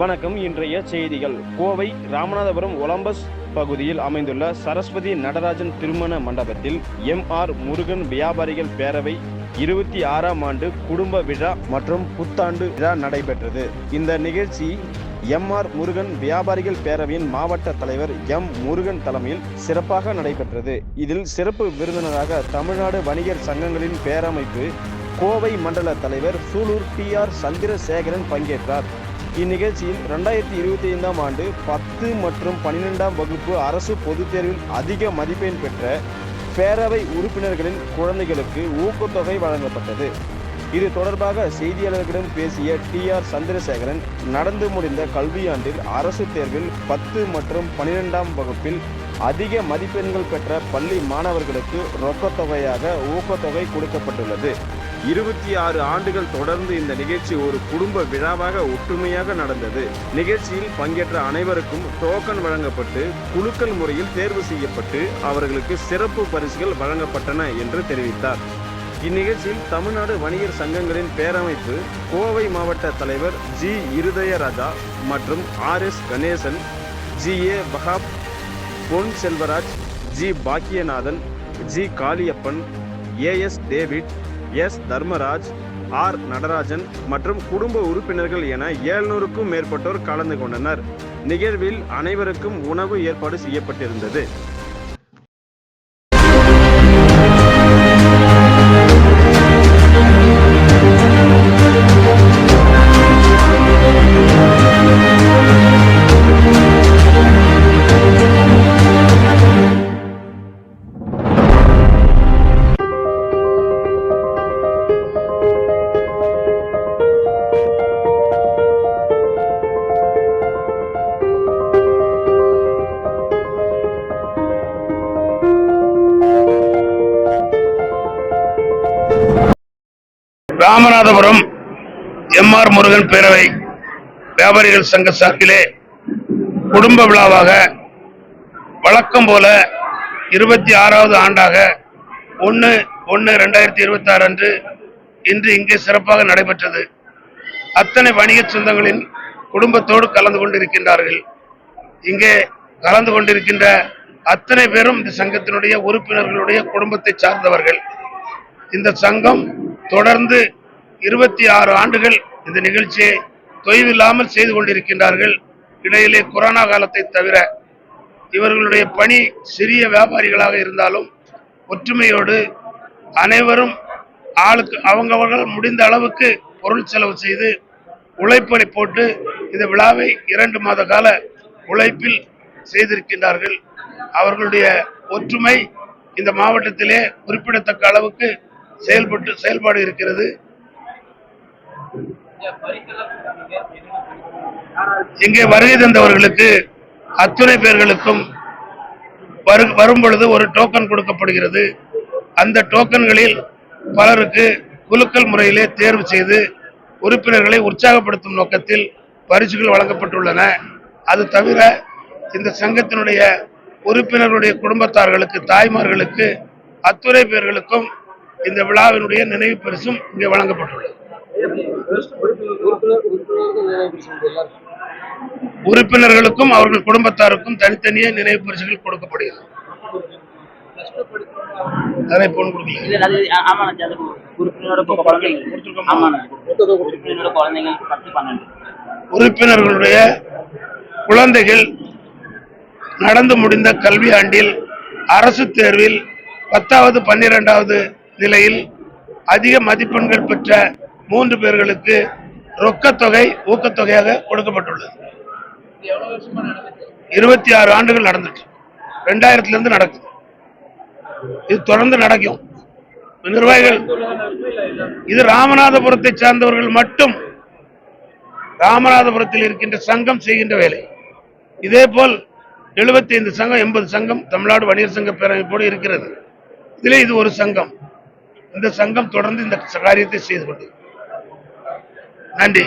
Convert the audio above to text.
வணக்கம். இன்றைய செய்திகள். கோவை ராமநாதபுரம் ஒலம்பஸ் பகுதியில் அமைந்துள்ள சரஸ்வதி நடராஜன் திருமண மண்டபத்தில் எம் ஆர் முருகன் வியாபாரிகள் பேரவை இருபத்தி ஆறாம் ஆண்டு குடும்ப விழா மற்றும் புத்தாண்டு விழா நடைபெற்றது. இந்த நிகழ்ச்சி எம் ஆர் முருகன் வியாபாரிகள் பேரவையின் மாவட்ட தலைவர் எம் முருகன் தலைமையில் சிறப்பாக நடைபெற்றது. இதில் சிறப்பு விருந்தினராக தமிழ்நாடு வணிகர் சங்கங்களின் பேரமைப்பு கோவை மண்டல தலைவர் சூலூர் டி ஆர் சந்திரசேகரன் பங்கேற்றார். இந்நிகழ்ச்சியில் ரெண்டாயிரத்தி இருபத்தி ஐந்தாம் ஆண்டு பத்து மற்றும் பன்னிரெண்டாம் வகுப்பு அரசு பொதுத் தேர்வில் அதிக மதிப்பெண் பெற்ற பேரவை உறுப்பினர்களின் குழந்தைகளுக்கு ஊக்கத்தொகை வழங்கப்பட்டது. இது தொடர்பாக செய்தியாளர்களிடம் பேசிய டி ஆர் சந்திரசேகரன் நடந்து முடிந்த கல்வியாண்டில் அரசு தேர்வில் பத்து மற்றும் பன்னிரெண்டாம் வகுப்பில் அதிக மதிப்பெண்கள் பெற்ற பள்ளி மாணவர்களுக்கு ரொக்கத்தொகையாக ஊக்கத்தொகை கொடுக்கப்பட்டுள்ளது. இருபத்தி ஆறு ஆண்டுகள் தொடர்ந்து இந்த நிகழ்ச்சி ஒரு குடும்ப விழாவாக ஒற்றுமையாக நடந்தது. நிகழ்ச்சியில் பங்கேற்ற அனைவருக்கும் டோக்கன் வழங்கப்பட்டு குலுக்கல் முறையில் தேர்வு செய்யப்பட்டு அவர்களுக்கு சிறப்பு பரிசுகள் வழங்கப்பட்டன என்று தெரிவித்தார். இந்நிகழ்ச்சியில் தமிழ்நாடு வணிகர் சங்கங்களின் பேரமைப்பு கோவை மாவட்ட தலைவர் ஜி. இருதயராஜா மற்றும் R. S. Ganesan G. A. Bahab Pon Selvaraj G. Bakkiyanathan G. Kaliyappan A. S. David S. Dharmaraj R. Natarajan மற்றும் குடும்ப உறுப்பினர்கள் என ஏழ்நூறுக்கும் மேற்பட்டோர் கலந்து கொண்டனர். நிகழ்வில் அனைவருக்கும் உணவு ஏற்பாடு செய்யப்பட்டிருந்தது. ராமநாதபுரம் எம் ஆர் முருகன் பேரவை வியாபாரிகள் சங்க சார்பிலே குடும்ப விழாவாக வழக்கம் போல இருபத்தி ஆறாவது ஆண்டாக ஒன்று ஒன்று ரெண்டாயிரத்தி இருபத்தி ஆறு அன்று இன்று இங்கே சிறப்பாக நடைபெற்றது. அத்தனை வணிக சொந்தங்களின் குடும்பத்தோடு கலந்து கொண்டிருக்கின்றார்கள். இங்கே கலந்து கொண்டிருக்கின்ற அத்தனை பேரும் இந்த சங்கத்தினுடைய உறுப்பினர்களுடைய குடும்பத்தை சார்ந்தவர்கள். இந்த சங்கம் தொடர்ந்து இருபத்தி ஆறு ஆண்டுகள் இந்த நிகழ்ச்சியை தொய்வில்லாமல் செய்து கொண்டிருக்கின்றார்கள். இடையிலே கொரோனா காலத்தை தவிர இவர்களுடைய பணி சிறிய வியாபாரிகளாக இருந்தாலும் ஒற்றுமையோடு அனைவரும் ஆளுக்கு அவங்கவர்கள் முடிந்த அளவுக்கு பொருள் செலவு செய்து உழைப்பலை போட்டு இந்த விழாவை இரண்டு மாத கால உழைப்பில் செய்திருக்கின்றார்கள். அவர்களுடைய ஒற்றுமை இந்த மாவட்டத்திலே குறிப்பிடத்தக்க அளவுக்கு செயல்பட்டு செயல்பாடு இருக்கிறது. இங்கே வருகை தந்தவர்களுக்கு அத்துணை பேர்களுக்கும் வரும் பொழுது ஒரு டோக்கன் கொடுக்கப்படுகிறது. அந்த டோக்கன்களில் பலருக்கு குலுக்கல் முறையிலே தேர்வு செய்து உறுப்பினர்களை உற்சாகப்படுத்தும் நோக்கத்தில் பரிசுகள் வழங்கப்பட்டுள்ளன. அது தவிர இந்த சங்கத்தினுடைய உறுப்பினர்களுடைய குடும்பத்தார்களுக்கு தாய்மார்களுக்கு அத்துறை பேர்களுக்கும் இந்த விழாவினுடைய நினைவு பரிசும் இங்கே வழங்கப்பட்டுள்ளது. உறுப்பினர்களுக்கும் அவர்கள் குடும்பத்தாருக்கும் தனித்தனியே நினைவு பரிசுகள் கொடுக்கப்படுகிறது. அதனை பொன் உறுப்பினர்களுடைய குழந்தைகள் நடந்து முடிந்த கல்வியாண்டில் அரசு தேர்வில் பத்தாவது பன்னிரெண்டாவது நிலையில் அதிக மதிப்பெண்கள் பெற்ற மூன்று பேர்களுக்கு ரொக்கத்தொகை ஊக்கத்தொகையாக கொடுக்கப்பட்டுள்ளது. இருபத்தி ஆறு ஆண்டுகள் நடந்துட்டு ரெண்டாயிரத்துல இருந்து நடக்குது. இது தொடர்ந்து நடக்கும். நிர்வாகிகள் இது ராமநாதபுரத்தை சார்ந்தவர்கள் மட்டும் ராமநாதபுரத்தில் இருக்கின்ற சங்கம் செய்கின்ற வேலை. இதே போல் 75 சங்கம் எண்பது சங்கம் தமிழ்நாடு வணிகர் சங்க பேரமைப்போடு இருக்கிறது. இதிலே இது ஒரு சங்கம். இந்த சங்கம் தொடர்ந்து இந்த காரியத்தை செய்து கொண்டு நன்றி.